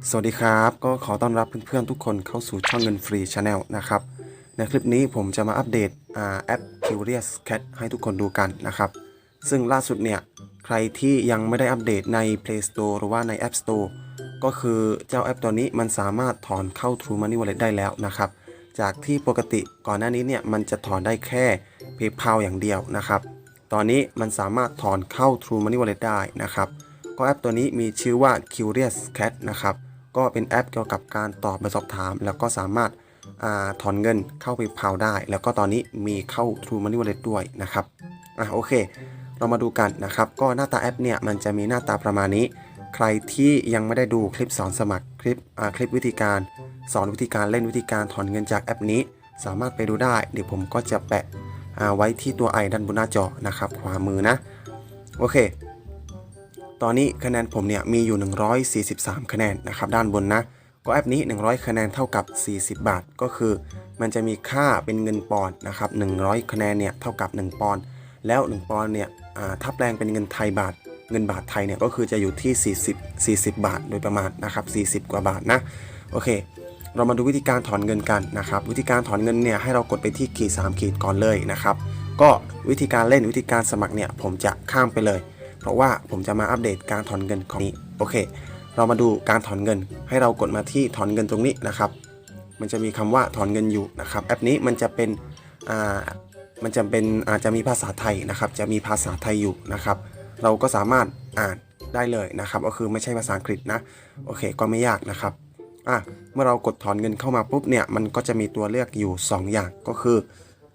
สวัสดีครับ ก็ขอต้อนรับเพื่อนๆทุกคนเข้าสู่ช่องเงินฟรีชาแนลนะครับ ในคลิปนี้ผมจะมาอัปเดตแอป Curious Cat ให้ทุกคนดูกันนะครับ ซึ่งล่าสุดเนี่ย ใครที่ยังไม่ได้อัปเดตใน Play Store หรือว่าใน App Store ก็คือเจ้าแอปตัวนี้มันสามารถถอนเข้า True Money Wallet ได้แล้วนะครับ จากที่ปกติก่อนหน้านี้เนี่ยมันจะถอนได้แค่ PayPal อย่างเดียวนะครับ ตอนนี้มันสามารถถอนเข้า True Money Wallet ได้นะครับ ก็แอปตัวนี้มีชื่อว่า Curious Cat นะครับ ก็เป็นแอปเกี่ยวกับการตอบแบบสอบถาม แล้วก็สามารถอาถอนเงินเข้าไปเผาได้ แล้วก็ตอนนี้มีเข้า True Money Wallet ด้วยนะครับอะโอเค เรามาดูกันนะครับ ก็หน้าตาแอปเนี่ยมันจะมีหน้าตาประมาณนี้ ใครที่ยังไม่ได้ดูคลิปสอนสมัครคลิปคลิปวิธีการ สอนวิธีการเล่นวิธีการถอนเงินจากแอปนี้ สามารถไปดูได้ เดี๋ยวผมก็จะแปะไว้ที่ตัวไอด้านบนหน้าจอนะครับขวามือนะโอเค ตอนนี้คะแนนผมเนี่ยมีอยู่ 143 คะแนนนะครับด้านบนนะ ก็แอปนี้ 100 คะแนนเท่ากับ 40 บาท ก็คือ มันจะมีค่าเป็นเงินปอนด์นะครับ100 คะแนนเนี่ยเท่ากับ 1 ปอนด์แล้ว 1 ปอนด์เนี่ยถ้าแปลงเป็นเงินไทยบาท เงินบาทไทยเนี่ยก็คือจะอยู่ที่ 40 40 บาท โดยประมาณนะครับ40 กว่าบาทนะโอเค เรามาดูวิธีการถอนเงินกันนะครับวิธีการถอนเงินเนี่ยให้เรากดไปที่ขีด3ขีดก่อนเลยนะครับก็วิธีการเล่นวิธีการสมัครเนี่ยผมจะข้ามไปเลย เพราะว่าผมจะมาอัปเดตการถอนเงินของนี้โอเค เรามาดูการถอนเงิน ให้เรากดมาที่ถอนเงินตรงนี้นะครับ มันจะมีคำว่าถอนเงินอยู่นะครับแอปนี้มันจะเป็นอ่ามันจะเป็นอาจจะมีภาษาไทยนะครับ จะมีภาษาไทยอยู่นะครับ เราก็สามารถอ่านได้เลยนะครับ ก็คือไม่ใช่ภาษาอังกฤษนะโอเค ก็ไม่ยากนะครับอะเมื่อเรากดถอนเงินเข้ามาปุ๊บเนี่ยมันก็จะมีตัวเลือกอยู่ 2 อย่างก็คือ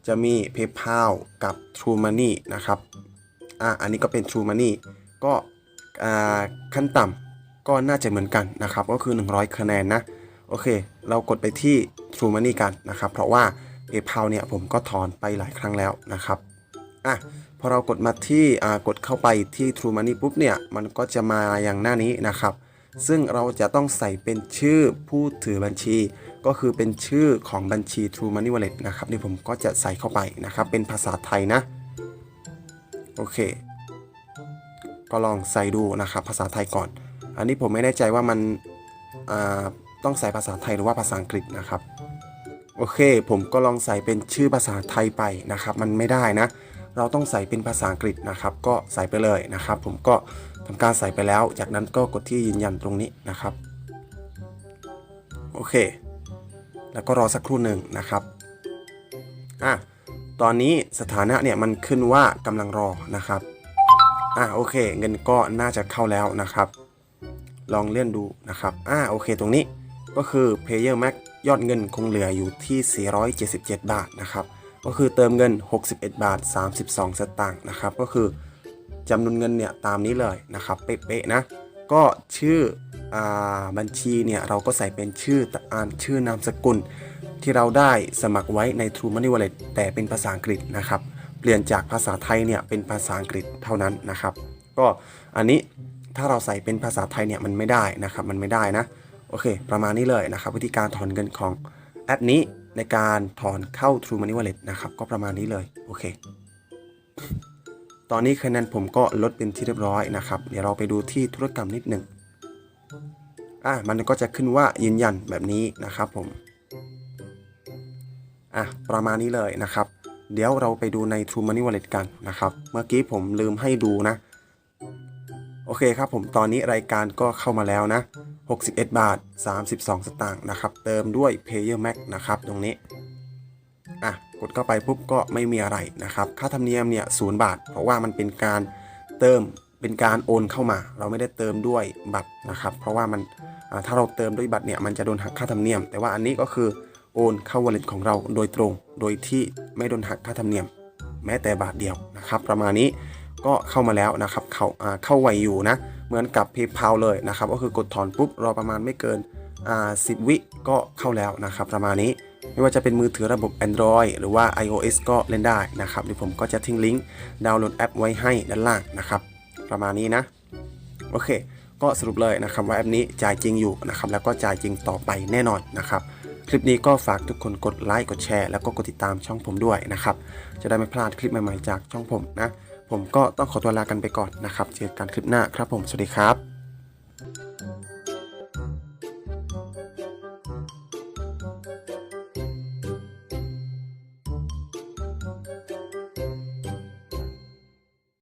จะมี PayPal กับ True Money นะครับ อะอันนี้ก็เป็น True Money ก็อ่าขั้นต่ำก็น่าจะเหมือนกันนะครับ ก็คือ 100 คะแนนนะ โอเค เรากดไปที่ True Money กันนะครับ เพราะว่า PayPal เนี่ยผมก็ถอนไปหลายครั้งแล้วนะครับอะพอเรากดมาที่อ่ากดเข้าไปที่ True Money ปุ๊บเนี่ย มันก็จะมาอย่างหน้านี้นะครับ ซึ่งเราจะต้องใส่เป็นชื่อผู้ถือบัญชี ก็คือเป็นชื่อของบัญชี True Money Wallet นะครับนี่ผมก็จะใส่เข้าไปนะครับ เป็นภาษาไทยนะ โอเค ก็ลองใส่ดูนะครับภาษาไทยก่อน อันนี้ผมไม่แน่ใจว่ามันต้องใส่ภาษาไทยหรือว่าภาษาอังกฤษนะครับ โอเค ผมก็ลองใส่เป็นชื่อภาษาไทยไปนะครับ มันไม่ได้นะ เราต้องใส่เป็นภาษาอังกฤษนะครับ ก็ใส่ไปเลยนะครับ ผมก็ทำการใส่ไปแล้ว จากนั้นก็กดที่ยืนยันตรงนี้นะครับ โอเค แล้วก็รอสักครู่หนึ่งนะครับ อะ ตอนนี้สถานะเนี่ยมันขึ้นว่ากำลังรอนะครับ อะโอเค เงินก็น่าจะเข้าแล้วนะครับ ลองเลื่อนดูนะครับ อ่าโอเคตรงนี้ก็คือ Payer Max ยอดเงินคงเหลืออยู่ที่ 477 บาทนะครับ ก็คือเติมเงิน 61 บาท 32 สตางค์นะครับ ก็คือจำนวนเงินเนี่ยตามนี้เลยนะครับเป๊ะๆนะ ก็ชื่ออาบัญชีเนี่ยเราก็ใส่เป็นชื่ออ่านชื่อนามสกุล ที่เราได้สมัครไว้ใน True Money Wallet แต่เป็นภาษาอังกฤษนะครับ เปลี่ยนจากภาษาไทยเนี่ยเป็นภาษาอังกฤษเท่านั้นนะครับ ก็อันนี้ถ้าเราใส่เป็นภาษาไทยเนี่ยมันไม่ได้นะครับ มันไม่ได้นะ โอเค ประมาณนี้เลยนะครับ วิธีการถอนเงินของแอปนี้ในการถอนเข้า True Money Wallet นะครับ ก็ประมาณนี้เลย โอเค ตอนนี้คะแนนผมก็ลดเป็นที่เรียบร้อยนะครับ เดี๋ยวเราไปดูที่ธุรกรรมนิดหนึ่งอะมันก็จะขึ้นว่ายืนยันแบบนี้นะครับผม อะประมาณนี้เลยนะครับ เดี๋ยวเราไปดูใน True Money Wallet กันนะครับ เมื่อกี้ผมลืมให้ดูนะ โอเคครับผมตอนนี้รายการก็เข้ามาแล้วนะ 61 บาท 32 สตางค์นะครับ เติมด้วย Payer Max นะครับตรงนี้อะกดเข้าไปปุ๊บก็ไม่มีอะไรนะครับ ค่าธรรมเนียมเนี่ยศูนย์บาท เพราะว่ามันเป็นการเติมเป็นการโอนเข้ามา เราไม่ได้เติมด้วยบัตรนะครับ เพราะว่ามันถ้าเราเติมด้วยบัตรเนี่ยมันจะโดนหักค่าธรรมเนียม แต่ว่าอันนี้ก็คือ โอนเข้า wallet ของเราโดยตรง โดยที่ไม่โดนหักค่าธรรมเนียม แม้แต่บาทเดียวนะครับ ประมาณนี้ก็เข้ามาแล้วนะครับ เข้าอ่าเข้าไวอยู่นะ เหมือนกับ PayPal เลยนะครับ ก็คือกดถอนปุ๊บรอประมาณไม่เกินอ่า10วิก็เข้าแล้วนะครับ ประมาณนี้ไม่ว่าจะเป็นมือถือระบบ Android หรือว่า iOS ก็เล่นได้นะครับเดี๋ยวผมก็จะทิ้งลิงก์ดาวน์โหลดแอปไว้ให้ด้านล่างนะครับ ประมาณนี้นะ โอเค ก็สรุปเลยนะครับว่าแอปนี้จ่ายจริงอยู่นะครับ แล้วก็จ่ายจริงต่อไปแน่นอนนะครับ คลิปนี้ก็ฝากทุกคนกดไลค์กดแชร์แล้วก็กดติดตามช่องผมด้วยนะครับ จะได้ไม่พลาดคลิปใหม่ๆจากช่องผมนะ ผมก็ต้องขอตัวลากันไปก่อนนะครับ เจอกันคลิปหน้าครับผม สวัสดีครับ